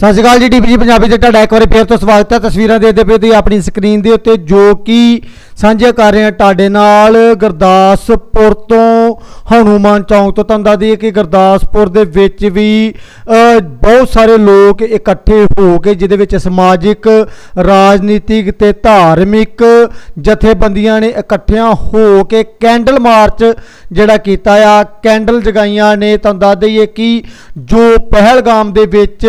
ਸਤਿ ਸ਼੍ਰੀ ਅਕਾਲ ਜੀ ਟੀਪੀ ਪੰਜਾਬੀ ਤੇ ਤੁਹਾਡਾ ਇੱਕ ਵਾਰੀ ਫੇਰ ਤੋਂ ਸਵਾਗਤ ਹੈ। ਤਸਵੀਰਾਂ ਦੇਖਦੇ ਪਏ ਤੁਸੀਂ ਆਪਣੀ ਸਕਰੀਨ ਦੇ ਉੱਤੇ ਜੋ ਕਿ ਸਾਂਝੇ ਕਰ ਰਹੇ ਹਾਂ ਤੁਹਾਡੇ ਨਾਲ ਗੁਰਦਾਸਪੁਰ ਤੋਂ ਹਨੂਮਾਨ ਚੌਂਕ ਤੋਂ। ਤੁਹਾਨੂੰ ਦੱਸ ਦਈਏ ਕਿ ਗੁਰਦਾਸਪੁਰ ਦੇ ਵਿੱਚ ਵੀ ਬਹੁਤ ਸਾਰੇ ਲੋਕ ਇਕੱਠੇ ਹੋ ਕੇ ਜਿਹਦੇ ਵਿੱਚ ਸਮਾਜਿਕ, ਰਾਜਨੀਤਿਕ ਤੇ ਧਾਰਮਿਕ ਜਥੇਬੰਦੀਆਂ ਨੇ ਇਕੱਠਿਆਂ ਹੋ ਕੇ ਕੈਂਡਲ ਮਾਰਚ ਜਿਹੜਾ ਕੀਤਾ ਆ, ਕੈਂਡਲ ਜਗਾਈਆਂ ਨੇ। ਤੁਹਾਨੂੰ ਦੱਸ ਦਈਏ ਕਿ ਜੋ ਪਹਿਲਗਾਮ ਦੇ ਵਿੱਚ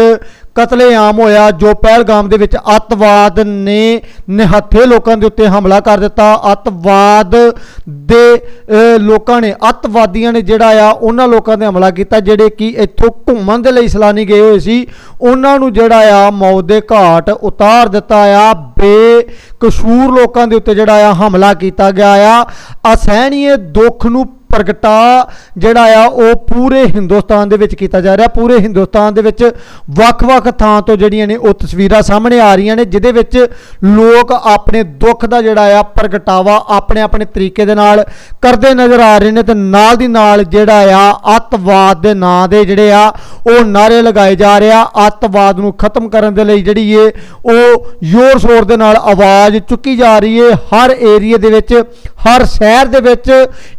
ਕਤਲੇਆਮ ਹੋਇਆ, ਜੋ ਪਹਿਲਗਾਮ ਦੇ ਵਿੱਚ ਅੱਤਵਾਦ ਨੇ ਨਿਹੱਥੇ ਲੋਕਾਂ ਦੇ ਉੱਤੇ ਹਮਲਾ ਕਰ ਦਿੱਤਾ। ਅੱਤਵਾਦ ਦੇ ਲੋਕਾਂ ਨੇ, ਅੱਤਵਾਦੀਆਂ ਨੇ ਜਿਹੜਾ ਆ, ਉਹਨਾਂ ਲੋਕਾਂ ਤੇ ਹਮਲਾ ਕੀਤਾ, ਜਿਹੜੇ ਕਿ ਇੱਥੋਂ ਘੁੰਮਣ ਦੇ ਲਈ ਸਲਾਨੀ ਗਏ ਹੋਏ ਸੀ। ਉਹਨਾਂ ਨੂੰ ਜਿਹੜਾ ਆ, ਮੌਤ ਦੇ ਘਾਟ ਉਤਾਰ ਦਿੱਤਾ ਆ। ਬੇਕਸੂਰ ਲੋਕਾਂ ਦੇ ਉੱਤੇ ਜਿਹੜਾ ਆ, ਹਮਲਾ ਕੀਤਾ ਗਿਆ ਆ। ਅਸਹਿਣੀਏ ਦੁੱਖ ਨੂੰ ਪ੍ਰਗਟਾ ਜਿਹੜਾ ਆ, ਉਹ ਪੂਰੇ ਹਿੰਦੁਸਤਾਨ ਦੇ ਵਿੱਚ ਕੀਤਾ ਜਾ ਰਿਹਾ। ਪੂਰੇ ਹਿੰਦੁਸਤਾਨ ਦੇ ਵਿੱਚ ਵੱਖ-ਵੱਖ ਥਾਂ ਤੋਂ ਜਿਹੜੀਆਂ ਨੇ ਉਹ ਤਸਵੀਰਾਂ ਸਾਹਮਣੇ ਆ ਰਹੀਆਂ ਨੇ, ਜਿਹਦੇ ਵਿੱਚ ਲੋਕ ਆਪਣੇ ਦੁੱਖ ਦਾ ਜਿਹੜਾ ਆ, ਪ੍ਰਗਟਾਵਾ ਆਪਣੇ ਆਪਣੇ ਤਰੀਕੇ ਦੇ ਨਾਲ ਕਰਦੇ ਨਜ਼ਰ ਆ ਰਹੇ ਨੇ ਤੇ ਨਾਲ ਦੀ ਨਾਲ ਜਿਹੜਾ ਆ, ਅੱਤਵਾਦ ਦੇ ਨਾਂ ਦੇ ਜਿਹੜੇ ਆ, ਉਹ ਨਾਰੇ ਲਗਾਏ ਜਾ ਰਿਹਾ ਅੱਤਵਾਦ ਨੂੰ ਖਤਮ ਕਰਨ ਦੇ ਲਈ ਜਿਹੜੀ ਏ, ਉਹ ਜ਼ੋਰ ਸ਼ੋਰ ਦੇ ਨਾਲ ਆਵਾਜ਼ ਚੁੱਕੀ ਜਾ ਰਹੀ ਏ। ਹਰ ਏਰੀਏ ਦੇ ਵਿੱਚ, ਹਰ ਸ਼ਹਿਰ ਦੇ ਵਿੱਚ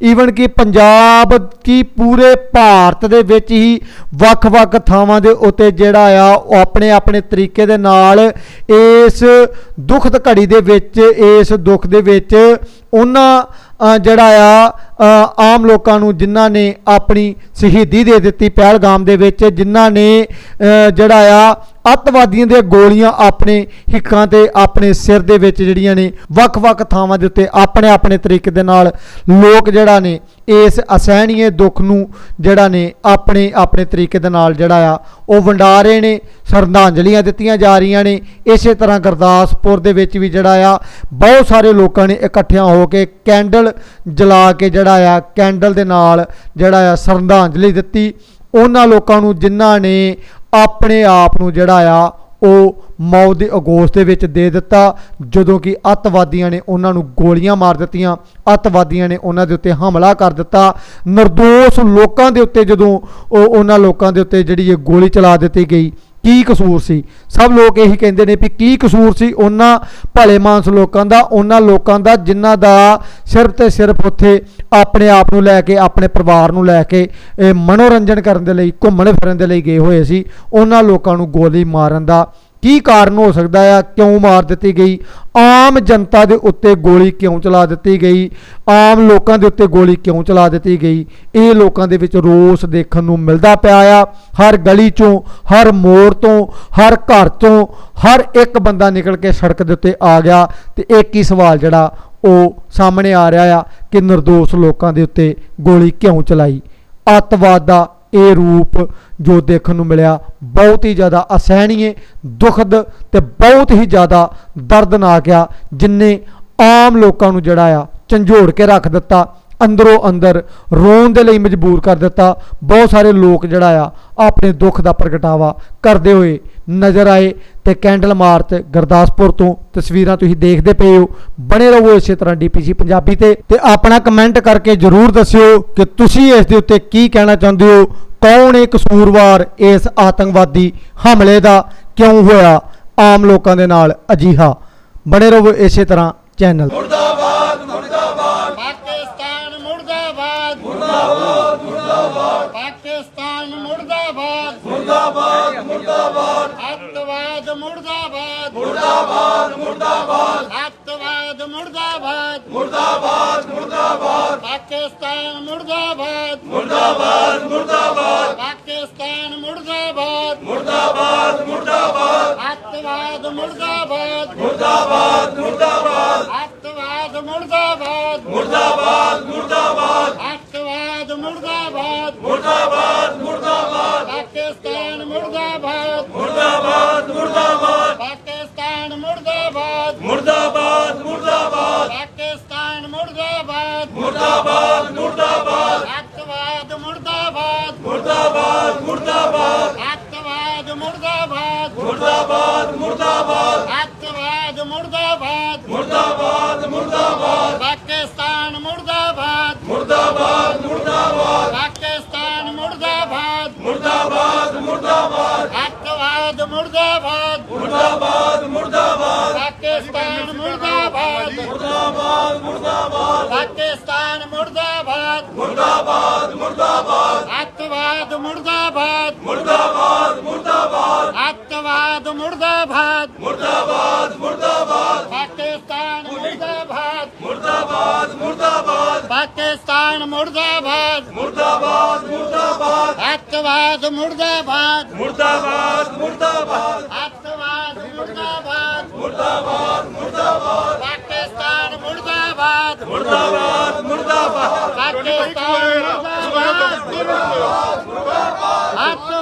ਈਵਨ ਕਿ ਪੰਜਾਬ ਕੀ ਪੂਰੇ ਭਾਰਤ ਦੇ ਵਿੱਚ ਹੀ ਵੱਖ-ਵੱਖ ਥਾਵਾਂ ਦੇ ਉੱਤੇ ਜਿਹੜਾ ਆ, ਉਹ ਆਪਣੇ ਆਪਣੇ ਤਰੀਕੇ ਦੇ ਨਾਲ ਇਸ ਦੁਖਦ ਘੜੀ ਦੇ ਵਿੱਚ, ਇਸ ਦੁੱਖ ਦੇ ਵਿੱਚ ਉਹਨਾਂ ਜਿਹੜਾ ਆ ਆਮ ਲੋਕਾਂ ਨੂੰ ਜਿਨ੍ਹਾਂ ਨੇ ਆਪਣੀ ਸ਼ਹੀਦੀ ਦੇ ਦਿੱਤੀ ਪਹਿਲਗਾਮ ਦੇ ਵਿੱਚ, ਜਿਨ੍ਹਾਂ ਨੇ ਜਿਹੜਾ ਆ ਅੱਤਵਾਦੀਆਂ ਦੀਆਂ ਗੋਲੀਆਂ ਆਪਣੇ ਹਿੱਕਾਂ ਤੇ, ਆਪਣੇ ਸਿਰ ਦੇ ਵਿੱਚ ਜਿਹੜੀਆਂ ਨੇ, ਵੱਖ-ਵੱਖ ਥਾਵਾਂ ਦੇ ਉੱਤੇ ਆਪਣੇ ਆਪਣੇ ਤਰੀਕੇ ਦੇ ਨਾਲ ਲੋਕ ਜਿਹੜਾ ਨੇ, ਇਸ ਅਸਹਿਣੀਏ ਦੁੱਖ ਨੂੰ ਜਿਹੜਾ ਨੇ, ਆਪਣੇ ਆਪਣੇ ਤਰੀਕੇ ਦੇ ਨਾਲ ਜਿਹੜਾ ਆ, ਉਹ ਵੰਡਾ ਰਹੇ ਨੇ, ਸ਼ਰਧਾਂਜਲੀਆਂ ਦਿੱਤੀਆਂ ਜਾ ਰਹੀਆਂ ਨੇ। ਇਸੇ ਤਰ੍ਹਾਂ ਗੁਰਦਾਸਪੁਰ ਦੇ ਵਿੱਚ ਵੀ ਜਿਹੜਾ ਆ, ਬਹੁਤ ਸਾਰੇ ਲੋਕਾਂ ਨੇ ਇਕੱਠਿਆਂ ਹੋ ਕੇ ਕੈਂਡਲ ਜਲਾ ਕੇ ਜਿਹੜਾ ਆ, ਕੈਂਡਲ ਦੇ ਨਾਲ ਜਿਹੜਾ ਆ, ਸ਼ਰਧਾਂਜਲੀ ਦਿੱਤੀ। ਉਹਨਾਂ ਲੋਕਾਂ ਨੂੰ ਜਿਨ੍ਹਾਂ ਨੇ ਆਪਣੇ ਆਪ ਨੂੰ ਜਿਹੜਾ ਆ, ਉਹ ਮੌਤ ਦੇ ਅਗੋਸ ਦੇ ਵਿੱਚ ਦੇ ਦਿੱਤਾ, ਜਦੋਂ ਕਿ ਅੱਤਵਾਦੀਆਂ ਨੇ ਉਹਨਾਂ ਨੂੰ ਗੋਲੀਆਂ ਮਾਰ ਦਿੱਤੀਆਂ, ਅੱਤਵਾਦੀਆਂ ਨੇ ਉਹਨਾਂ ਦੇ ਉੱਤੇ ਹਮਲਾ ਕਰ ਦਿੱਤਾ। નિર્ਦੋਸ਼ ਲੋਕਾਂ ਦੇ ਉੱਤੇ ਜਦੋਂ ਉਹ ਉਹਨਾਂ ਲੋਕਾਂ ਦੇ ਉੱਤੇ ਜਿਹੜੀ ਇਹ ਗੋਲੀ ਚਲਾ ਦਿੱਤੀ ਗਈ ਕੀ ਕਸੂਰ ਸੀ? ਸਭ ਲੋਕ ਇਹੀ ਕਹਿੰਦੇ ਨੇ ਵੀ ਕੀ ਕਸੂਰ ਸੀ? ਉਹਨਾਂ ਭਲੇ ਮਾਨਸ ਲੋਕਾਂ ਦਾ, ਉਹਨਾਂ ਲੋਕਾਂ ਦਾ ਜਿਨ੍ਹਾਂ ਦਾ ਸਿਰਫ ਤੇ ਸਿਰਫ ਉੱਥੇ ਆਪਣੇ ਆਪ ਨੂੰ ਲੈ ਕੇ, ਆਪਣੇ ਪਰਿਵਾਰ ਨੂੰ ਲੈ ਕੇ ਮਨੋਰੰਜਨ ਕਰਨ ਦੇ ਲਈ, ਘੁੰਮਣ ਫਿਰਨ ਦੇ ਲਈ ਗਏ ਹੋਏ ਸੀ। ਉਹਨਾਂ ਲੋਕਾਂ ਨੂੰ ਗੋਲੀ ਮਾਰਨ ਦਾ ਕੀ ਕਾਰਨ ਹੋ ਸਕਦਾ ਆ? ਕਿਉਂ ਮਾਰ ਦਿੱਤੀ ਗਈ? ਆਮ ਜਨਤਾ ਦੇ ਉੱਤੇ ਗੋਲੀ ਕਿਉਂ ਚਲਾ ਦਿੱਤੀ ਗਈ? ਆਮ ਲੋਕਾਂ ਦੇ ਉੱਤੇ ਗੋਲੀ ਕਿਉਂ ਚਲਾ ਦਿੱਤੀ ਗਈ? ਇਹ ਲੋਕਾਂ ਦੇ ਵਿੱਚ ਰੋਸ ਦੇਖਣ ਨੂੰ ਮਿਲਦਾ ਪਿਆ ਆ। ਹਰ ਗਲੀ ਚੋਂ, ਹਰ ਮੋੜ ਤੋਂ, ਹਰ ਘਰ ਤੋਂ ਹਰ ਇੱਕ ਬੰਦਾ ਨਿਕਲ ਕੇ ਸੜਕ ਦੇ ਉੱਤੇ ਆ ਗਿਆ ਤੇ ਇੱਕ ਹੀ ਸਵਾਲ ਜਿਹੜਾ ਉਹ ਸਾਹਮਣੇ ਆ ਰਿਹਾ ਆ ਕਿ નિર્ਦੋਸ਼ ਲੋਕਾਂ ਦੇ ਉੱਤੇ ਗੋਲੀ ਕਿਉਂ ਚਲਾਈ? ਅੱਤਵਾਦ ਦਾ ਇਹ ਰੂਪ ਜੋ ਦੇਖਣ ਨੂੰ ਮਿਲਿਆ ਬਹੁਤ ਹੀ ਜ਼ਿਆਦਾ ਅਸਹਿਣੀਏ, ਦੁਖਦ ਤੇ ਬਹੁਤ ਹੀ ਜ਼ਿਆਦਾ ਦਰਦਨਾਕ ਆ, ਜਿਨੇ ਆਮ ਲੋਕਾਂ ਨੂੰ ਜਿਹੜਾ ਆ ਝੰਜੋੜ ਕੇ ਰੱਖ ਦਿੱਤਾ, ਅੰਦਰੋਂ ਅੰਦਰ ਰੋਣ ਦੇ ਲਈ ਮਜਬੂਰ ਕਰ ਦਿੱਤਾ, ਬਹੁਤ ਸਾਰੇ ਲੋਕ ਜਿਹੜਾ ਆ ਆਪਣੇ ਦੁੱਖ ਦਾ ਪ੍ਰਗਟਾਵਾ ਕਰਦੇ ਹੋਏ ਨਜ਼ਰ ਆਏ ਤੇ ਕੈਂਡਲ ਮਾਰਚ ਗੁਰਦਾਸਪੁਰ ਤੋਂ ਤਸਵੀਰਾਂ ਤੁਸੀਂ ਦੇਖਦੇ ਪਏ ਹੋ। ਬਣੇ ਰਹੋ ਇਸੇ ਤਰ੍ਹਾਂ ਡੀਪੀਸੀ ਪੰਜਾਬੀ ਤੇ ਤੇ ਆਪਣਾ ਕਮੈਂਟ ਕਰਕੇ ਜਰੂਰ ਦੱਸਿਓ ਕਿ ਤੁਸੀਂ ਇਸ ਦੇ ਉੱਤੇ ਕੀ ਕਹਿਣਾ ਚਾਹੁੰਦੇ ਹੋ। ਕੌਣ ਹੈ ਕਸੂਰਵਾਰ ਇਸ ਆਤੰਕਵਾਦੀ ਹਮਲੇ ਦਾ ਕਿਉਂ ਹੋਇਆ? ਆਮ ਲੋਕਾਂ ਦੇ ਨਾਲ ਅਜੀਹਾ। ਬਣੇ ਰਹੋ ਇਸੇ ਤਰ੍ਹਾਂ ਚੈਨਲ। ਪਾਕਿਸਤਾਨ ਮੁਰਦਾਬਾਦ। ਮੁਰਦਾਬਾਦ ਮੁਰਦਾਬਾਦ। ਪਾਕਿਸਤਾਨ ਮੁਰਦਾਬਾਦ। ਮੁਰਦਾਬਾਦ ਮੁਰਦਾਬਾਦ। ਅੱਤਵਾਦ ਮੁਰਦਾਬਾਦ। ਮੁਰਦਾਬਾਦ ਮੁਰਦਾਬਾਦ। ਅੱਤਵਾਦ ਮੁਰਦਾਬਾਦ। ਮੁਰਦਾਬਾਦ ਮੁਰਦਾਬਾਦ। ਪਾਕਿਸਤਾਨ ਮੁਰਦਾਬਾਦ। ਮੁਰਦਾਬਾਦ ਮੁਰਦਾਬਾਦ। ਪਾਕਿਸਤਾਨ ਮੁਰਦਾਬਾਦ। ਮੁਰਦਾਬਾਦ ਮੁਰਦਾਬਾਦ। ਅੱਤਵਾਦ ਮੁਰਦਾਬਾਦ। ਮੁਰਦਾਬਾਦ ਮੁਰਦਾਬਾਦ। ਅੱਤਵਾਦ ਮੁਰਦਾਬਾਦ। ਮੁਰਦਾਬਾਦ। ਮੁਰਦਾਬਾਦ। ਪਾਕਿਸਤਾਨ ਮੁਰਦਾਬਾਦ। ਮੁਰਦਾਬਾਦ ਮੁਰਦਾਬਾਦ। ਪਾਕਿਸਤਾਨ ਮੁਰਦਾਬਾਦ। ਮੁਰਦਾਬਾਦ ਮੁਰਦਾਬਾਦ। ਅੱਤਵਾਦ ਮੁਰਦਾਬਾਦ। ਮੁਰਦਾਬਾਦ ਮੁਰਦਾਬਾਦ। ਅੱਤਵਾਦ ਮੁਰਦਾਬਾਦ। ਮੁਰਦਾਬਾਦ ਮੁਰਦਾਬਾਦ। ਅੱਤਵਾਦ ਮੁਰਦਾਬਾਦ। ਮੁਰਦਾਬਾਦ ਮੁਰਦਾਬਾਦ। ਪਾਕਿਸਤਾਨ ਮੁਰਦਾਬਾਦ। ਮੁਰਦਾਬਾਦ ਮੁਰਦਾਬਾਦ। ਪਾਕਿਸਤਾਨ ਮੁਰਦਾਬਾਦ। ਮੁਰਦਾਬਾਦ ਮੁਰਦਾਬਾਦ। ਮੁਰਦਾਬਾਦ। ਮੁਰਦਾਬਾਦ ਮੁਰਦਾਬਾਦ। ਪਾਕਿਸਤਾਨ ਮੁਰਦਾਬਾਦ। ਮੁਰਦਾਬਾਦ ਮੁਰਦਾਬਾਦ। ਪਾਕਿਸਤਾਨ ਮੁਰਦਾਬਾਦ। ਮੁਰਦਾਬਾਦ ਮੁਰਦਾਬਾਦ। ਅੱਤਵਾਦ ਮੁਰਦਾਬਾਦ। ਮੁਰਦਾਬਾਦ ਮੁਰਦਾਬਾਦ। ਅੱਤਵਾਦ ਮੁਰਦਾਬਾਦ। ਮੁਰਦਾਬਾਦ ਮੁਰਦਾਬਾਦ। ਪਾਕਿਸਤਾਨ ਮੁਰਦਾਬਾਦ। ਮੁਰਦਾਬਾਦ ਮੁਰਦਾਬਾਦ। ਪਾਕਿਸਤਾਨ ਮੁਰਦਾਬਾਦ। ਮੁਰਦਾਬਾਦ ਮੁਰਦਾਬਾਦ। ਅੱਤਵਾਦ ਮੁਰਦਾਬਾਦ। ਮੁਰਦਾਬਾਦ ਮੁਰਦਾਬਾਦ। ਅੱਤਵਾਦ ਮੁਰਦਾਬਾਦ। ਮੁਰਦਾਬਾਦ ਮੁਰਦਾਬਾਦ। ਪਾਕਿਸਤਾਨ ਮੁਰਦਾਬਾਦ। ਮੁਰਦਾਬਾਦ ਮੁਰਦਾਬਾਦ। ਪਾਕਿਸਤਾਨ ਮੁਰਦਾਬਾਦ। ਅੱਤਵਾਦ ਮੁਰਦਾਬਾਦ